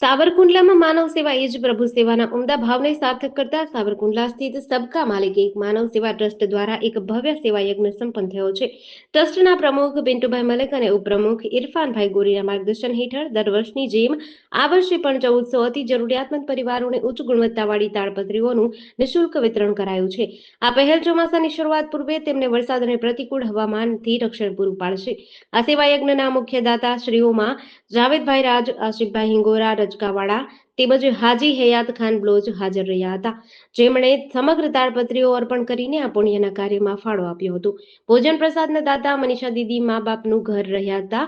સાવરકુંડલામાં માનવ સેવા એ જ પ્રભુ સેવાના ઉમદા ભાવને સાર્થક કરતા સાવરકુંડલા સ્થિત સબકા માલિક એક માનવ સેવા ટ્રસ્ટ દ્વારા એક ભવ્ય સેવા યજ્ઞ સંપન્ન થયો છે. ટ્રસ્ટના પ્રમુખ પિન્ટુભાઈ મલિક અને ઉપપ્રમુખ ઇરફાનભાઈ ગોરીના માર્ગદર્શન હેઠળ દર વર્ષની જેમ આ વર્ષે પણ ચૌદસો અતિ જરૂરિયાતમંદ પરિવારોને ઉચ્ચ ગુણવત્તાવાળી તાડપત્રીઓનું નિઃશુલ્ક વિતરણ કરાયું છે. આ પહેલ ચોમાસાની શરૂઆત પૂર્વે તેમને વરસાદ અને પ્રતિકૂળ હવામાનથી રક્ષણ પૂરું પાડશે. આ સેવા યજ્ઞના મુખ્ય દાતા શ્રીઓમાં જાવેદભાઈ રાજ આશિફભાઈ હિંગોરા રજકાવાળા તેમજ હાજી હયાત ખાન બ્લોચ હાજર રહ્યા હતા. જેમણે સમગ્ર તાળપત્રીઓ અર્પણ કરીને આ પુણ્યના કાર્યમાં ફાળો આપ્યો હતો. ભોજન પ્રસાદના દાતા મનીષા દીદી મા બાપનું ઘર રહ્યા હતા.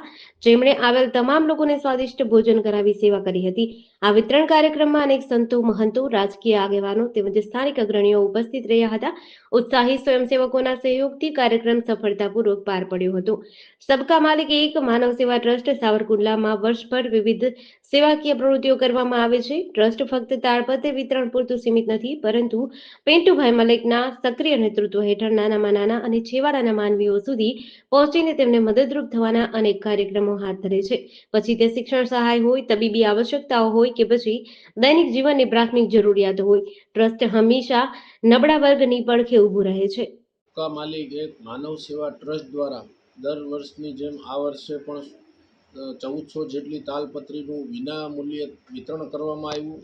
જેમણે આવેલ તમામ લોકોને સ્વાદિષ્ટ ભોજન કરાવી સેવા કરી હતી. આ વિતરણ કાર્યક્રમમાં અનેક સંતો, મહંતો, રાજકીય આગેવાનો તેમજ સ્થાનિક અગ્રણીઓ ઉપસ્થિત રહ્યા હતા. ઉત્સાહી સ્વયંસેવકોના સહયોગથી કાર્યક્રમ સફળતાપૂર્વક પાર પડ્યો હતો. સબકા માલિક એક માનવ સેવા ટ્રસ્ટ સાવરકુંડલામાં વર્ષભર વિવિધ સેવાકીય પ્રવૃત્તિઓ કરવામાં આવે છે. ટ્રસ્ટ ફક્ત તાળપત્ર વિતરણ પૂરતું સીમિત નથી, પરંતુ પેન્ટુભાઈ મલિકના સક્રિય નેતૃત્વ હેઠળ નાનામાં નાના અને છેવાડાના માનવીઓ સુધી પહોંચીને તેમને મદદરૂપ થવાના અનેક કાર્યક્રમો હાથ ધરે છે. પછી તે શિક્ષણ સહાય હોય, તબીબી આવશ્યકતાઓ હોય કે પછી દૈનિક જીવનની પ્રાથમિક જરૂરિયાતો હોય, ટ્રસ્ટ હંમેશા નબળા વર્ગની પડખે ઊભું રહે છે. માલિક એક માનવ સેવા ટ્રસ્ટ દ્વારા દર વર્ષની જેમ આ વર્ષે પણ ચૌદસો જેટલી તાલપત્રીનું વિના મૂલ્યે વિતરણ કરવામાં આવ્યું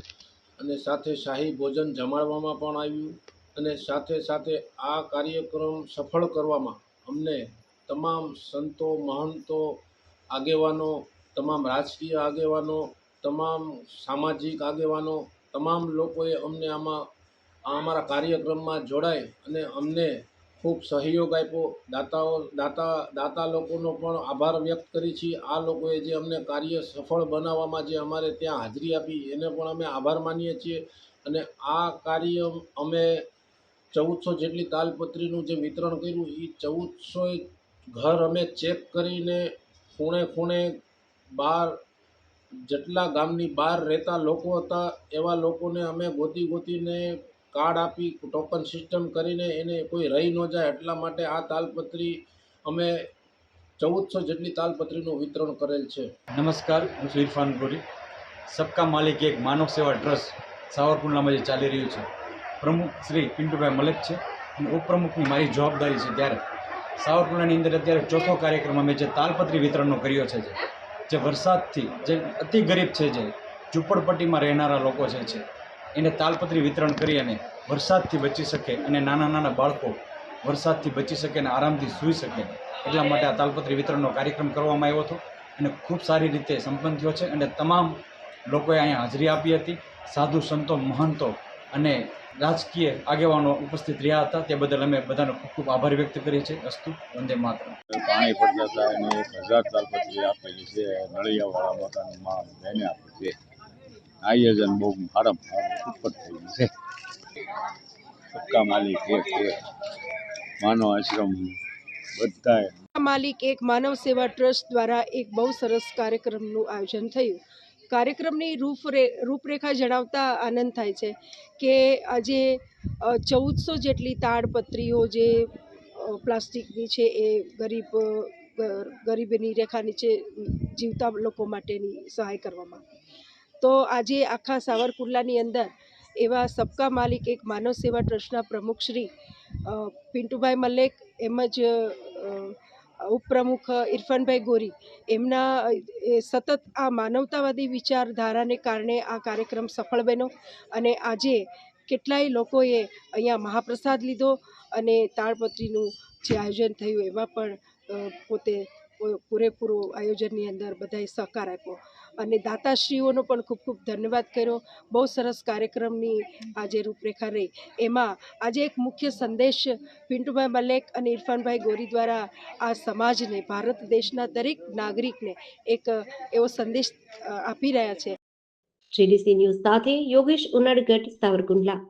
અને સાથે શાહી ભોજન જમાડવામાં પણ આવ્યું અને સાથે સાથે આ કાર્યક્રમ સફળ કરવામાં અમને તમામ સંતો, મહંતો, આગેવાનો, તમામ રાજકીય આગેવાનો, તમામ સામાજિક આગેવાનો, તમામ લોકોએ અમને આમાં, આ અમારા કાર્યક્રમમાં જોડાય અને અમને ખૂબ સહયોગ આપ્યો. દાતાઓ, દાતા દાતા લોકોનો પણ આભાર વ્યક્ત કરી છીએ આ લોકોએ જે અમને કાર્ય સફળ બનાવવામાં જે અમારે ત્યાં હાજરી આપી, એને પણ અમે આભાર માનીએ છીએ. અને આ કાર્ય અમે ચૌદસો જેટલી તાલપત્રીનું જે વિતરણ કર્યું એ ચૌદસો ઘર અમે ચેક કરીને ખૂણે ખૂણે બહાર જેટલા ગામની બહાર રહેતા લોકો હતા, એવા લોકોને અમે ગોતી ગોતીને કાર્ડ આપી, ટોકન સિસ્ટમ કરીને એને કોઈ રહી ન જાય એટલા માટે આ તાલપત્રી અમે ચૌદસો જેટલી તાલપત્રીનું વિતરણ કરેલ છે. નમસ્કાર, હું છું ઇરફાન ગોરી. સબકા માલિક એક માનવ સેવા ટ્રસ્ટ સાવરકુંડલામાં જે ચાલી રહ્યું છે. પ્રમુખ શ્રી પિન્ટુભાઈ મલેક છે અને ઉપપ્રમુખની મારી જવાબદારી છે ત્યારે. સાવરકુંડલાની અંદર અત્યારે ચોથો કાર્યક્રમ અમે જે તાલપત્રી વિતરણનો કર્યો છે જે વરસાદથી જે અતિ ગરીબ છે જે, ઝૂંપડપટ્ટીમાં રહેનારા લોકો છે એને તાલપત્રી વિતરણ કરી અને વરસાદથી બચી શકે અને નાના નાના બાળકો વરસાદથી બચી શકે અને આરામથી સૂઈ શકે. એટલા માટે આ તાલપત્રી વિતરણનો કાર્યક્રમ કરવામાં આવ્યો હતો અને ખૂબ સારી રીતે સંપન્ન થયો છે અને તમામ લોકોએ અહીંયા હાજરી આપી હતી. સાધુ સંતો, મહંતો અને રાજકીય આગેવાનો ઉપસ્થિત રહ્યા હતા. તે બદલ અમે બધાનો ખૂબ ખૂબ આભાર વ્યક્ત કરીએ છીએ. અસ્તુ, વંદે માત્ર પાણી પડતા હતા હજાર તાલપત્રી આપેલી છે. નળિયાવાળા માતાનું માં બહેને આપી છે. આયોજન બહુ સારામાં સારું ઉપર છે. સબકા માલિક એક માનવ આશ્રમ બધાએ માલિક એક માનવ સેવા ટ્રસ્ટ દ્વારા એક બહુ સરસ કાર્યક્રમનું આયોજન થયું. કાર્યક્રમની રૂપરે, રૂપરેખા જણાવતા આનંદ થાય છે કે આજે ચૌદસો જેટલી તાડપત્રીઓ જે પ્લાસ્ટિકની છે એ ગરીબ ગરીબીની રેખા નીચે જીવતા લોકો માટેની સહાય કરવામાં તો આજે આખા સાવરકુંડલાની અંદર એવા સબકા માલિક, એક માનવ સેવા ટ્રસ્ટના પ્રમુખશ્રી પિન્ટુભાઈ મલેક એમ જ ઉપપ્રમુખ ઇરફાનભાઈ ગોરી એમના સતત આ માનવતાવાદી વિચારધારાને કારણે આ કાર્યક્રમ સફળ બન્યો અને આજે કેટલાય લોકોએ અહીંયા મહાપ્રસાદ લીધો અને તાળપત્રીનું જે આયોજન થયું એમાં પણ પોતે પૂરેપૂરો આયોજનની અંદર બધાએ સહકાર આપ્યો. અને દાતાશ્રીઓનો પણ ખૂબ ખૂબ ધન્યવાદ કર્યો. બહુ સરસ કાર્યક્રમની આજે રૂપરેખા રહી. એમાં આજે એક મુખ્ય સંદેશ પિન્ટુભાઈ મલેક અને ઇરફાનભાઈ ગોરી દ્વારા આ સમાજને, ભારત દેશના દરેક નાગરિકને એક એવો સંદેશ આપી રહ્યા છે. જીડીસી ન્યૂઝ સાથે યોગેશ ઉનડગઢ, સાવરકુંડલા.